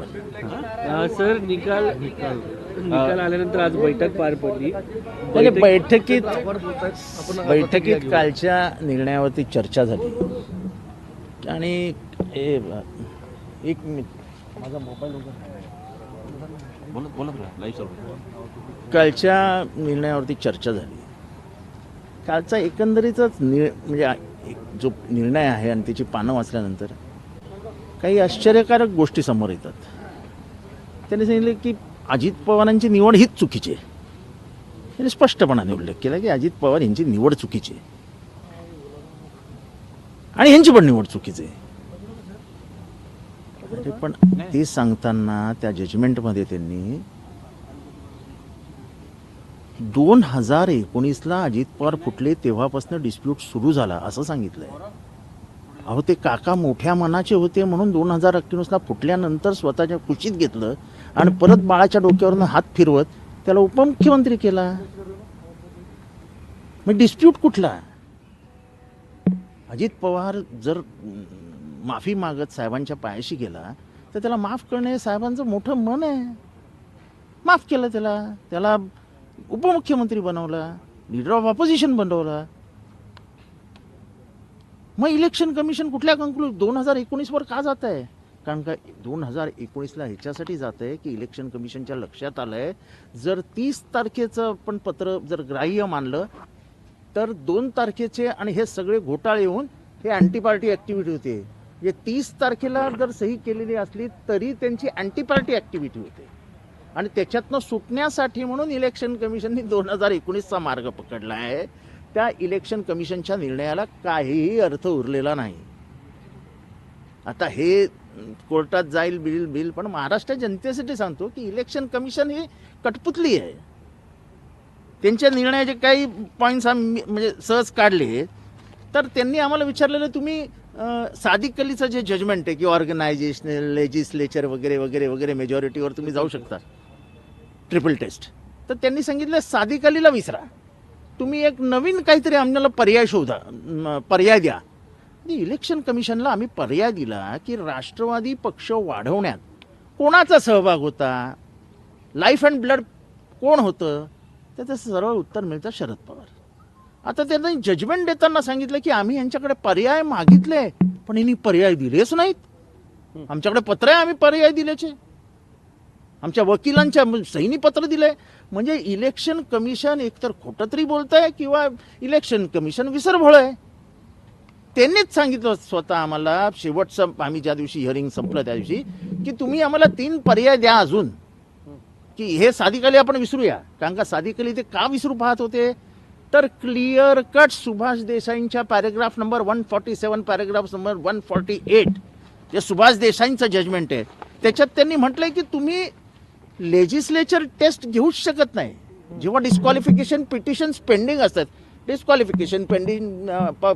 अ, sir निकाल निकाल आल्यानंतर आज बैठक पार पडली. म्हणजे बैठकीत बैठकीत कालच्या निर्णयावरती चर्चा झाली. आणि हे एक मिनिट. माझा मोबाईल कालच्या निर्णयावरती चर्चा झाली. कालचा एकंदरीतच नि म्हणजे आ- एक जो निर्णय आहे आणि त्याची पानं वाचल्यानंतर काही आश्चर्यकारक गोष्टी समोर येतात. त्यांनी सांगितले की अजित पवारांची निवड हीच चुकीची आहे. त्यांनी स्पष्टपणाने उल्लेख केला की अजित पवार यांची निवड चुकीची आहे. आणि यांची पण निवड चुकीची आहे. अरे पण ते सांगताना त्या जजमेंटमध्ये त्यांनी दोन हजार एकोणीसला अजित पवार फुटले तेव्हापासून डिस्प्यूट सुरू झाला असं सांगितलंय. अहो ते काका मोठ्या मनाचे होते म्हणून दोन हजार एकोणीसला फुटल्यानंतर स्वतःच्या कुशीत घेतलं आणि परत बाळाच्या डोक्यावरनं हात फिरवत त्याला उपमुख्यमंत्री केला. मग डिस्प्यूट कुठला? अजित पवार जर माफी मागत साहेबांच्या पायाशी गेला तर त्याला माफ करणे साहेबांचं मोठं मन आहे. माफ केलं त्याला. त्याला उपमुख्यमंत्री बनवला लीडर ऑफ ऑपोजिशन बनवला. मग इलेक्शन कमिशन कुठल्या कंक्लूज दोन हजार एकोणीसवर का जात आहे कारण का दोन हजार एकोणीसला ह्याच्यासाठी जात आहे की इलेक्शन कमिशनच्या लक्षात आलं आहे जर तीस तारखेचं पण पत्र जर ग्राह्य मानलं तर दोन तारखेचे आणि हे सगळे घोटाळे येऊन हे अँटी पार्टी ॲक्टिव्हिटी होते. म्हणजे तीस तारखेला जर सही केलेली असली तरी त्यांची अँटी पार्टी ॲक्टिव्हिटी होते. आणि त्याच्यातनं सुटण्यासाठी म्हणून इलेक्शन कमिशनने दोन हजार एकोणीसचा मार्ग पकडला आहे त्या इलेक्शन कमिशनच्या निर्णयाला काहीही अर्थ उरलेला नाही. आता हे कोर्टात जाईल बिल बिल पण महाराष्ट्र जनतेसाठी सांगतो की इलेक्शन कमिशन ही कठपुतली आहे. त्यांच्या निर्णयाचे काही पॉईंट्स आम्ही म्हणजे सहज काढले. तर त्यांनी आम्हाला विचारलेलं तुम्ही अं, सादिक अलीचं जे जजमेंट आहे की ऑर्गनायझेशनल लेजिस्लेचर वगैरे वगैरे वगैरे मेजॉरिटीवर तुम्ही जाऊ शकता. ट्रिपल टेस्ट तर त्यांनी सांगितलं सादिक अलीला विसरा. तुम्ही एक नवीन काहीतरी आम्हाला पर्याय शोधा पर्याय द्या. इलेक्शन कमिशनला आम्ही पर्याय दिला की राष्ट्रवादी पक्ष वाढवण्यात कोणाचा सहभाग होता? लाईफ अँड ब्लड कोण होतं? त्याचं सरळ उत्तर मिळतं शरद पवार. आता त्यांनी जजमेंट देताना सांगितलं की आम्ही यांच्याकडे पर्याय मागितले पण यांनी पर्याय दिलेच नाहीत. आमच्याकडे पत्र आहे आम्ही पर्याय दिल्याचे. आमच्या वकिलांच्या सैनी पत्र आहे म्हणजे इलेक्शन कमिशन एकतर खोटं तरी बोलत आहे किंवा इलेक्शन कमिशन विसरभोळ आहे. त्यांनीच सांगितलं स्वतः आम्हाला शेवटचं आम्ही ज्या दिवशी हिअरिंग संपलं त्या दिवशी की तुम्ही आम्हाला तीन पर्याय द्या अजून. की हे साधिकाली आपण विसरूया. कारण का साधिकाली ते का विसरू पाहत होते? तर clear cut Subhash देसाईंच्या paragraph number one forty seven paragraph number one forty eight जे सुभाष देसाईंचं जजमेंट आहे. त्याच्यात त्यांनी म्हटलंय की तुम्ही लेजिस्लेचर टेस्ट घेऊच शकत नाही. जेव्हा डिस्क्वालिफिकेशन पिटिशन्स पेंडिंग असतात डिस्क्वालिफिकेशन पेंडिंग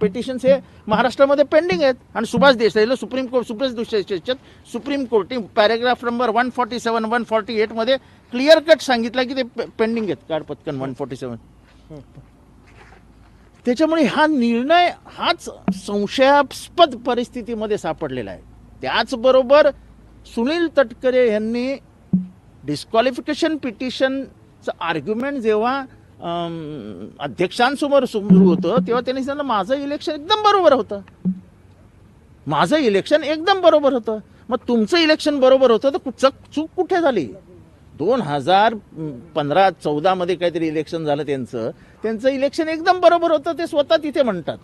पिटिशन्स हे महाराष्ट्रामध्ये पेंडिंग आहेत. आणि सुभाष देसाईला सुप्रीम कोर्ट सुभाष देशाच्यात supreme कोर्टने paragraph number one forty seven one forty एटमध्ये clear cut सांगितलं की ते पेंडिंग आहेत. कार्ड पत्कन वन फॉर्टी सेवन त्याच्यामुळे हा निर्णय हाच संशयास्पद परिस्थितीमध्ये सापडलेला आहे. त्याचबरोबर सुनील तटकरे यांनी डिस्क्वालिफिकेशन पिटिशनचं आर्ग्युमेंट जेव्हा अध्यक्षांसमोर सुरू होतं तेव्हा त्यांनी सांगितलं माझं इलेक्शन एकदम बरोबर होतं. माझं इलेक्शन एकदम बरोबर होतं. मग तुमचं इलेक्शन बरोबर होतं तर चूक चूक कुठे झाली? दोन हजार पंधरा चौदामध्ये काहीतरी इलेक्शन झालं त्यांचं. त्यांचं इलेक्शन एकदम बरोबर होतं ते स्वतः तिथे म्हणतात.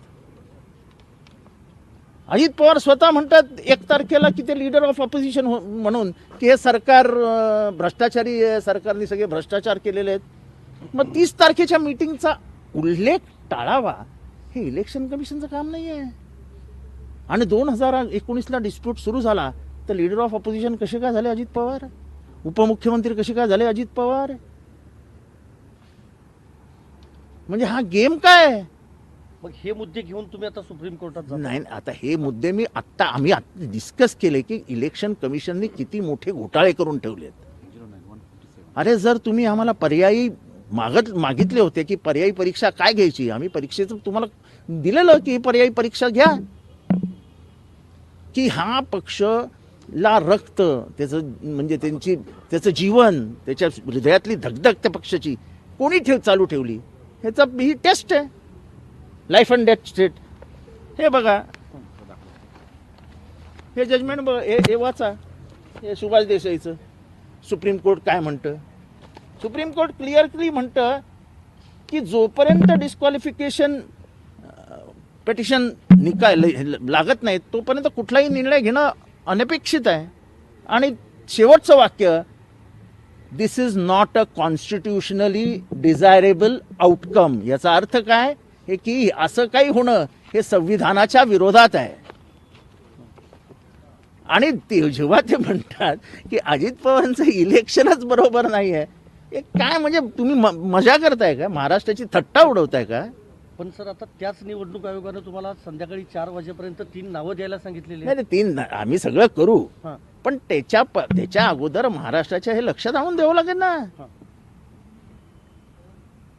अजित पवार स्वतः म्हणतात एक तारखेला की ते लीडर ऑफ ऑपोजिशन म्हणून की हे सरकार भ्रष्टाचारी आहे सरकारने सगळे भ्रष्टाचार केलेले आहेत. मग तीस तारखेच्या मीटिंगचा उल्लेख टाळावा हे इलेक्शन कमिशनचं काम नाही आहे आणि दोन हजार एकोणीसला डिस्प्यूट सुरू झाला तर लीडर ऑफ ऑपोजिशन कसे काय झाले अजित पवार? उपमुख्यमंत्री कसे काय झाले अजित पवार? म्हणजे हा गेम काय आहे? मग हे मुद्दे घेऊन तुम्ही आता सुप्रीम कोर्टात जाता. नाही आता हे मुद्दे मी आत्ता आम्ही डिस्कस केले की इलेक्शन कमिशनने किती मोठे घोटाळे करून ठेवलेत. अरे जर तुम्ही आम्हाला पर्यायी मागत मागितले होते की पर्यायी परीक्षा काय घ्यायची? आम्ही परीक्षेचं तुम्हाला दिलेलं की पर्यायी परीक्षा घ्या. की हा पक्ष ला रक्त त्याचं म्हणजे त्यांची त्याचं जीवन त्याच्या हृदयातली धगधग त्या पक्षाची कोणी ठेव चालू ठेवली? ह्याचा ही टेस्ट आहे. लाईफ अँड डेथ स्टेट हे बघा. हे जजमेंट बघा. हे हे वाचा. हे सुभाष देसाईचं. सुप्रीम कोर्ट काय म्हणतं? सुप्रीम कोर्ट क्लिअरली म्हणतं की जोपर्यंत डिस्क्वालिफिकेशन पेटिशन निकाल लागत नाही तोपर्यंत कुठलाही निर्णय घेणं अनपेक्षित आहे. आणि शेवटचं वाक्य this is not a constitutionally desirable outcome याचा अर्थ काय? हे की असं काही होणं हे संविधानाच्या विरोधात आहे. आणि ते जेव्हा ते म्हणतात की अजित पवारांचं इलेक्शनच बरोबर नाही आहे हे काय म्हणजे तुम्ही म- मजा करताय का? महाराष्ट्राची थट्टा उडवताय का? पण सर आता त्याच निवडणूक आयोगानं तुम्हाला संध्याकाळी चार वाजेपर्यंत तीन नावं द्यायला सांगितलेली नाही तीन आम्ही सगळं करू. पण त्याच्या त्याच्या अगोदर महाराष्ट्राच्या हे लक्षात आणून द्यावं लागेल ना.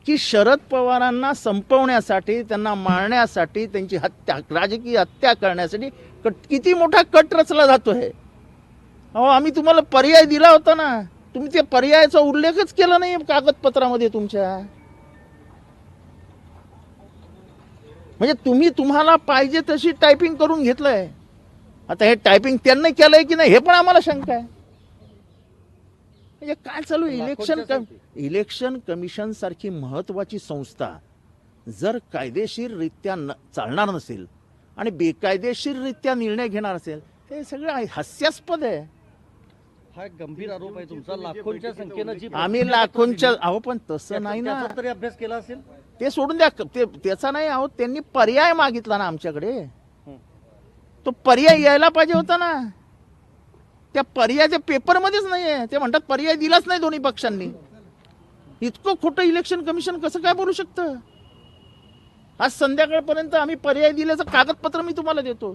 की शरद पवारांना संपवण्यासाठी त्यांना मारण्यासाठी त्यांची हत्या राजकीय हत्या करण्यासाठी कट किती मोठा कट रचला जातोय. अहो आम्ही तुम्हाला पर्याय दिला होता ना. तुम्ही त्या पर्यायाचा उल्लेखच केला नाही कागदपत्रामध्ये तुमच्या. म्हणजे तुम्ही तुम्हाला पाहिजे तशी टायपिंग करून घेतलंय. आता हे टायपिंग त्यांनी केलंय की नाही हे पण आम्हाला शंका आहे. म्हणजे काय चालू इलेक्शन कम इलेक्शन कमिशन सारखी महत्वाची संस्था जर कायदेशीररित्या न चालणार नसेल आणि बेकायदेशीररित्या निर्णय घेणार असेल ते सगळं हास्यास्पद आहे. हा एक गंभीर आरोप आहे तुमचा. लाखोंच्या संख्येनं जी आम्ही लाखोंच्या अहो पण तसं नाही ना. त्याचा तरी अभ्यास केला असेल? ते सोडून द्या. ते त्याचा नाही आहो त्यांनी पर्याय मागितला ना आमच्याकडे. तो पर्याय यायला पाहिजे होता ना. त्या पर्यायाच्या पेपरमध्येच नाही आहे ते म्हणतात पर्याय दिलाच नाही दोन्ही पक्षांनी. इतकं खोटं इलेक्शन कमिशन कसं काय बोलू शकतं? आज संध्याकाळपर्यंत आम्ही पर्याय दिल्याचं कागदपत्र मी तुम्हाला देतो.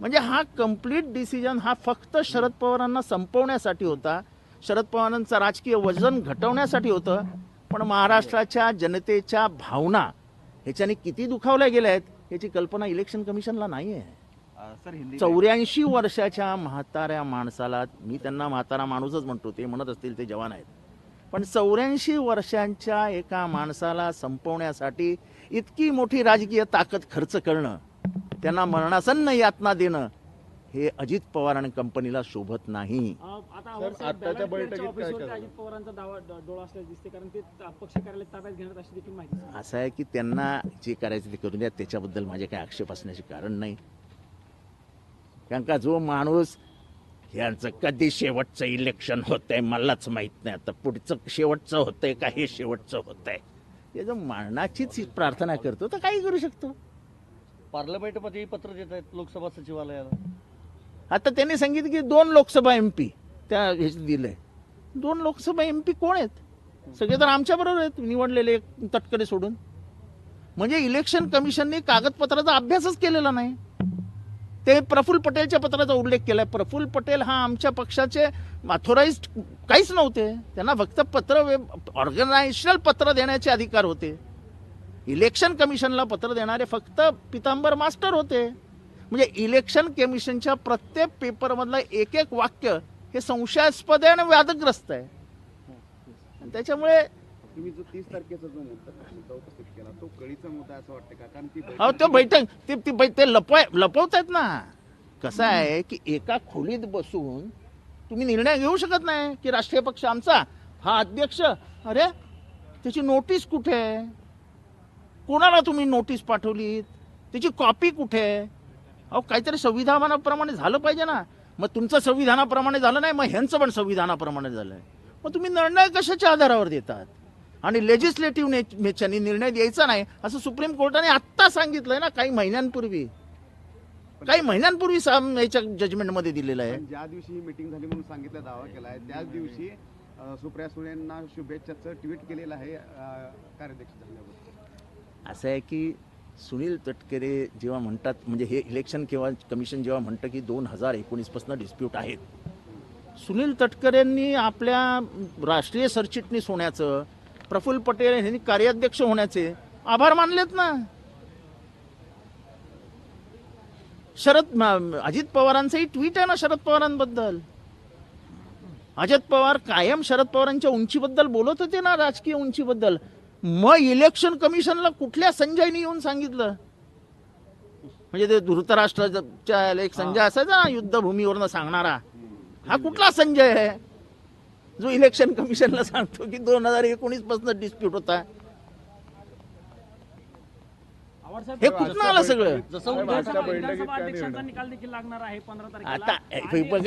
म्हणजे हा कंप्लीट डिसिजन हा फक्त शरद पवारांना संपवण्यासाठी होता. शरद पवारांचं राजकीय वजन घटवण्यासाठी होतं. पण महाराष्ट्राच्या जनतेच्या भावना ह्याच्याने किती दुखावल्या गेल्या आहेत याची कल्पना इलेक्शन कमिशनला नाही आहे चौऱ्याऐंशी वर्षाच्या म्हाताऱ्या माणसाला मी त्यांना म्हातारा माणूसच म्हणतो ते म्हणत असतील ते जवान आहेत पण चौऱ्याऐंशी वर्षांच्या एका माणसाला संपवण्यासाठी इतकी मोठी राजकीय ताकद खर्च करणं त्यांना मरणासन्न यातना देणं हे अजित पवार आणि कंपनीला शोभत नाही आता आत्ताच्या बैठकीत काय ऑफिसवरती करणार? अजित पवारांचा दावा ड- डोळा असल्याचे दिसते कारण ते ता- पक्ष कार्यालय ताब्यात घेण्यात अशी देखील माहिती आहे. असं आहे की त्यांना जे करायचं ते करून द्या त्याच्याबद्दल माझे काही आक्षेप असण्याचे कारण नाही कारण का जो माणूस यांचं कधी शेवटचं इलेक्शन होतंय मलाच माहीत नाही. आता पुढचं शेवटचं होतंय का हे शेवटचं होतंय? हे जर मरणाचीच प्रार्थना करतो तर काही करू शकतो. पार्लमेंटमध्ये पत्र देत आहेत लोकसभा सचिवालयाला. आता त्यांनी सांगितलं की दोन लोकसभा एम पी त्या ह्याच्यात दिलंय. दोन लोकसभा एम पी कोण आहेत? सगळे तर आमच्या बरोबर आहेत निवडलेले तटकडे सोडून. म्हणजे इलेक्शन कमिशनने कागदपत्राचा अभ्यासच केलेला नाही. ते प्रफुल्ल पटेलच्या पत्राचा उल्लेख केलाय. प्रफुल्ल पटेल हा आमच्या पक्षाचे ऑथोराइज काहीच नव्हते. त्यांना फक्त पत्र ऑर्गनायझेशनल पत्र देण्याचे अधिकार होते. इलेक्शन कमिशनला पत्र देणारे फक्त पितांबर मास्टर होते. म्हणजे इलेक्शन कमिशनच्या प्रत्येक पेपरमधलं एक एक वाक्य हे संशयास्पद आहे आणि वादग्रस्त आहे. आणि त्याच्यामुळे तुम्ही जो तीस तारखेचा जो मुद्दा उपस्थित केला तो कळीचा मुद्दा असं वाटतं का? कारण ती अहो तो बैठक ते ती बै- ते लपवाय लपवतायत ना. कसं आहे की एका खोलीत बसून तुम्ही निर्णय घेऊ शकत नाही की राष्ट्रीय पक्ष आमचा. हा अध्यक्ष अरे त्याची नोटीस कुठे? आहे कोणाला तुम्ही नोटीस पाठवलीत? त्याची कॉपी कुठे? आहे अहो काहीतरी संविधानाप्रमाणे झालं पाहिजे ना. मग तुमचं संविधानाप्रमाणे झालं नाही मग ह्यांचं पण संविधानाप्रमाणे झालं मग तुम्ही निर्णय कशाच्या आधारावर देतात? आणि लेजिस्लेटिव्ह नेच्याने निर्णय द्यायचा नाही असं सुप्रीम कोर्टाने आत्ता सांगितलंय ना काही महिन्यांपूर्वी. काही महिन्यांपूर्वी साम- याच्या जजमेंटमध्ये दिलेलं आहे. ज्या दिवशी ही मीटिंग झाली म्हणून सांगितला दावा केला आहे त्याच दिवशी सुप्रिया सुळेंना शुभेच्छाचं ट्विट केलेलं आहे कार्याध्यक्ष असं आहे की सुनील तटकरे जेव्हा म्हणतात म्हणजे हे इलेक्शन किंवा कमिशन जेव्हा म्हणतं की दोन हजार एकोणीसपासून डिस्प्यूट आहेत. सुनील तटकरेंनी आपल्या राष्ट्रीय सरचिटणीस होण्याचं प्रफुल्ल पटेल यांनी कार्याध्यक्ष होण्याचे. आभार मानलेत ना? शरद अजित पवारांचंही ट्विट आहे ना शरद पवारांबद्दल? अजित पवार कायम शरद पवारांच्या उंचीबद्दल बोलत होते ना राजकीय उंचीबद्दल. मग इलेक्शन कमिशनला कुठल्या संजयनी येऊन सांगितलं? म्हणजे ते धृतराष्ट्राच्या एक संजय असायचा ना युद्धभूमीवरनं सांगणारा. हा कुठला संजय आहे? जो इलेक्शन कमिशनला सांगतो की दोन हजार एकोणीसपासून डिस्प्यूट होता. हे कुठनं आलं सगळं? आता,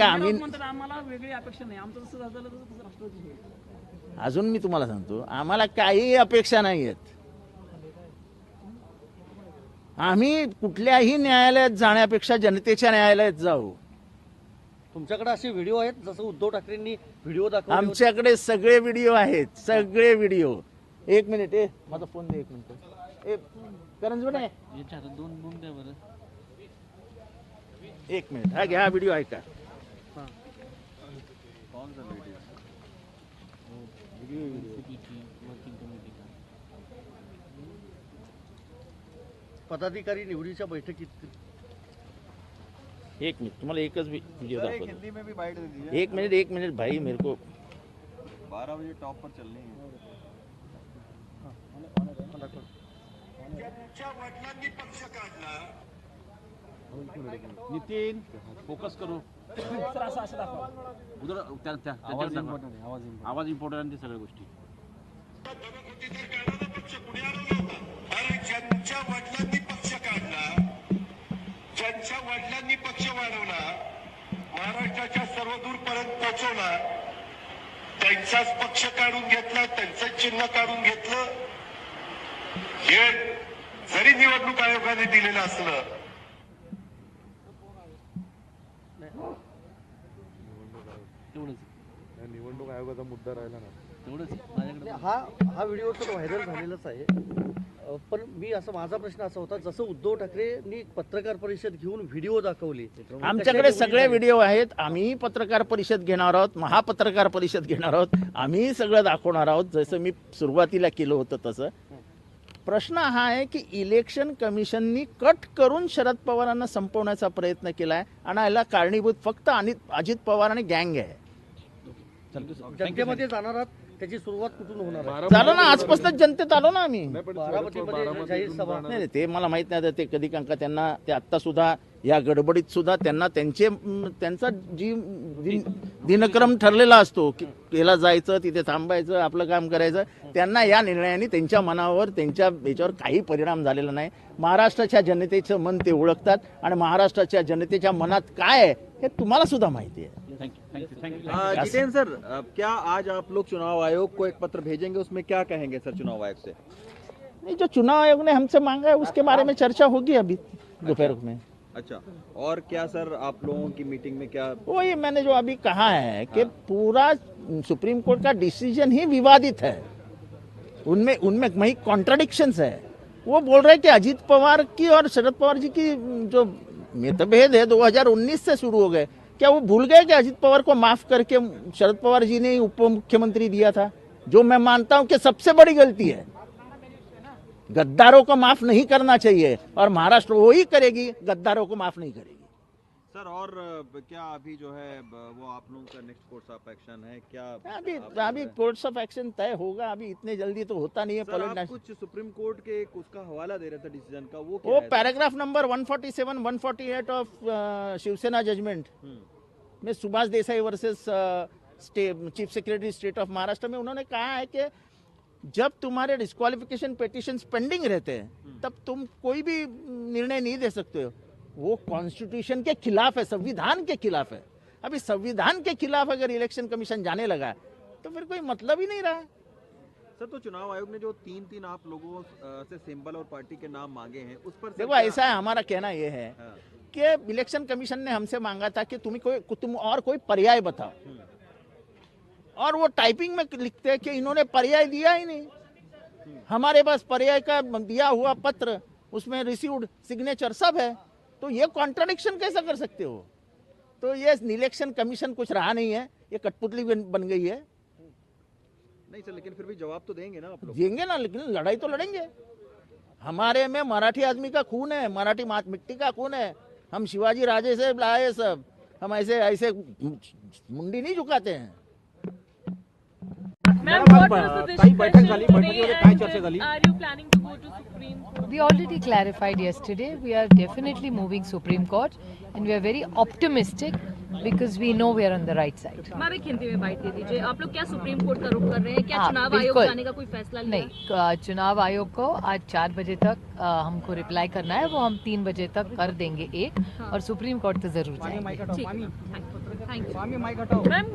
आम्ही- राऊत म्हणतात, आम्हाला वेगळी अपेक्षा नाही. आमचं जसं झालं तसं राष्ट्रपती होईल. अजून मी तुम्हाला सांगतो आम्हाला काही अपेक्षा नाही आहेत. आम्ही कुठल्याही न्यायालयात जाण्यापेक्षा जनतेच्या न्यायालयात जाऊ. तुमच्याकडे असे व्हिडिओ आहेत जसं उद्धव ठाकरेंनी व्हिडिओ दाखवले. आमच्याकडे सगळे व्हिडिओ आहेत सगळे व्हिडिओ. एक मिनिट ए माझा फोन दे एक मिनिट. ए करंजवणे एक मिनिट हा घ्या व्हिडिओ ऐका. पदाधिकारी निवडीच्या बैठकीत एक मिनिट तुम्हाला एकच व्हिडिओ दाखवतो. एक मिनिट एक मिनिट भाई मेरे को बारह बजे टॉप पर चल रही है। नितीन फोकस करू। सर असं असं दाखवा उदर त्या- त्या- त्याच्यावर दाखवा. आवाज इम्पॉर्टंट आणि ते सगळ्या गोष्टी महाराष्ट्राच्या सर्वदूर पर्यंत पोहोचवला त्यांचाच पक्ष काढून घेतला त्यांचंच चिन्ह काढून घेतलं. हे जरी निवडणूक आयोगाने दिलेलं असलं तेवढंच निवडणूक आयोगाचा मुद्दा राहिला ना. हा हा व्हिडिओ तर व्हायरल झालेलाच आहे. पण मी असं माझा प्रश्न असा होता जसं उद्धव ठाकरेंनी पत्रकार परिषद घेऊन व्हिडिओ दाखवली आमच्याकडे सगळे व्हिडिओ आहेत आम्ही पत्रकार परिषद घेणार आहोत महापत्रकार परिषद घेणार आहोत आम्ही सगळं दाखवणार आहोत जसं मी सुरुवातीला केलं होतं तसं. प्रश्न हा आहे की इलेक्शन कमिशननी कट करून शरद पवारांना संपवण्याचा प्रयत्न केला आहे आणि याला कारणीभूत फक्त अजित पवार आणि गँग आहे. जनतेमध्ये जाणार आहात? त्याची सुरुवात कुठून होणार झालं ना आजपासूनच जनतेत आलो ना आम्ही. जाहीर सभा. नाही नाही, ते मला माहीत नाही आता ते कधी कांका त्यांना ते आत्ता सुद्धा या गडबडीत सुद्धा त्यांना त्यांचे म, त्यांचा जी दिन- दिनक्रम ठरलेला असतो की याला जायचं तिथे थांबायचं आपलं काम करायचं त्यांना या निर्णयाने त्यांच्या मनावर त्यांच्या याच्यावर काही परिणाम झालेला नाही. महाराष्ट्राच्या जनतेचं मन ते ओळखतात आणि महाराष्ट्राच्या जनतेच्या मनात काय आहे हे तुम्हाला सुद्धा माहिती आहे. जितेंद्र सर क्या आज आप लोग चुनाव आयोग को एक पत्र भेजेंगे? उसमें क्या कहेंगे सर चुनाव आयोग से? नहीं जो चुनाव आयोग ने हमसे मांगा है उसके बारे में चर्चा होगी अभी दोपहर में। अच्छा और क्या सर आप लोगों की मीटिंग में क्या वो ये मैंने जो अभी कहा है कि हाँ। पूरा सुप्रीम कोर्ट का डिसीज़न ही विवादित है। उनमें उनमें वही कॉन्ट्रडिक्शंस है। वो बोल रहे हैं कि अजीत पवार की और शरद पवार जी की जो मतभेद है 2019 से शुरू हो गए। क्या वो भूल गए कि अजित पवार को माफ़ करके शरद पवार जी ने उप मुख्यमंत्री दिया था। जो मैं मानता हूँ कि सबसे बड़ी गलती है। गद्दारों को माफ़ नहीं करना चाहिए और महाराष्ट्र वही करेगी, गद्दारों को माफ़ नहीं करेगी। सर और क्या अभी जो है वो आप लोगों का नेक्स्ट कोर्स ऑफ़ एक्शन है? क्या अभी अभी कोर्ट्स ऑफ़ एक्शन तय होगा। अभी इतने जल्दी तो होता नहीं है सर आप कुछ सुप्रीम कोर्ट के उसका हवाला दे रहे थे डिसीज़न का वो क्या वो paragraph number 147 148 of Shiv Sena judgment hmm, में Subhash Desai versus chief secretary state of Maharashtra में उन्होंने कहा है कि जब तुम्हारे डिस्कालिफिकेशन पिटिशन पेंडिंग रहते हैं तब तुम कोई भी निर्णय नहीं दे सकते हो। वो कॉन्स्टिट्यूशन के खिलाफ है संविधान के खिलाफ है। अभी संविधान के खिलाफ अगर इलेक्शन कमीशन जाने लगा है, तो फिर कोई मतलब ही नहीं रहा। सर तो चुनाव आयोग ने जो तीन तीन आप लोगों से सिंबल और पार्टी के नाम मांगे हैं उस पर देखो ऐसा है हमारा कहना यह है हाँ, कि इलेक्शन कमीशन ने हमसे मांगा था कि तुम्हें कोई तुम और कोई पर्याय बताओ। और वो टाइपिंग में लिखते हैं कि इन्होंने पर्याय दिया ही नहीं। हमारे पास पर्याय का दिया हुआ पत्र उसमें रिसीव्ड सिग्नेचर सब है। तो ये कॉन्ट्रडिक्शन कैसा कर सकते हो? तो ये इलेक्शन कमीशन कुछ रहा नहीं है ये कठपुतली बन, गई है। नहीं सर लेकिन फिर भी जवाब तो देंगे ना आप लोग। देंगे ना लेकिन लड़ाई तो लड़ेंगे। हमारे में मराठी आदमी का खून है मराठी मात मिट्टी का खून है। हम शिवाजी राजे से लाए सब। हम ऐसे ऐसे मुंडी नहीं झुकाते हैं। ताई बैठक झाली today काय चर्चा झाली planning to go to Supreme Court? We already clarified yesterday. We are definitely moving Supreme Court, and we are very optimistic because we know we are on the right side. Ma'am एक हिंदी में बात दे दीजिए आप लोग क्या supreme court का रुख कर रहे हैं? क्या हाँ, चुनाव आयोग जाने का कोई फैसला लिया? नहीं चुनाव आयोग को आज चार बजे तक हमको रिप्लाई करना है वो हम तीन बजे तक कर देंगे एक और सुप्रीम कोर्ट तो ज़रूर जाएँगे। ठीक है थैंक यू मैम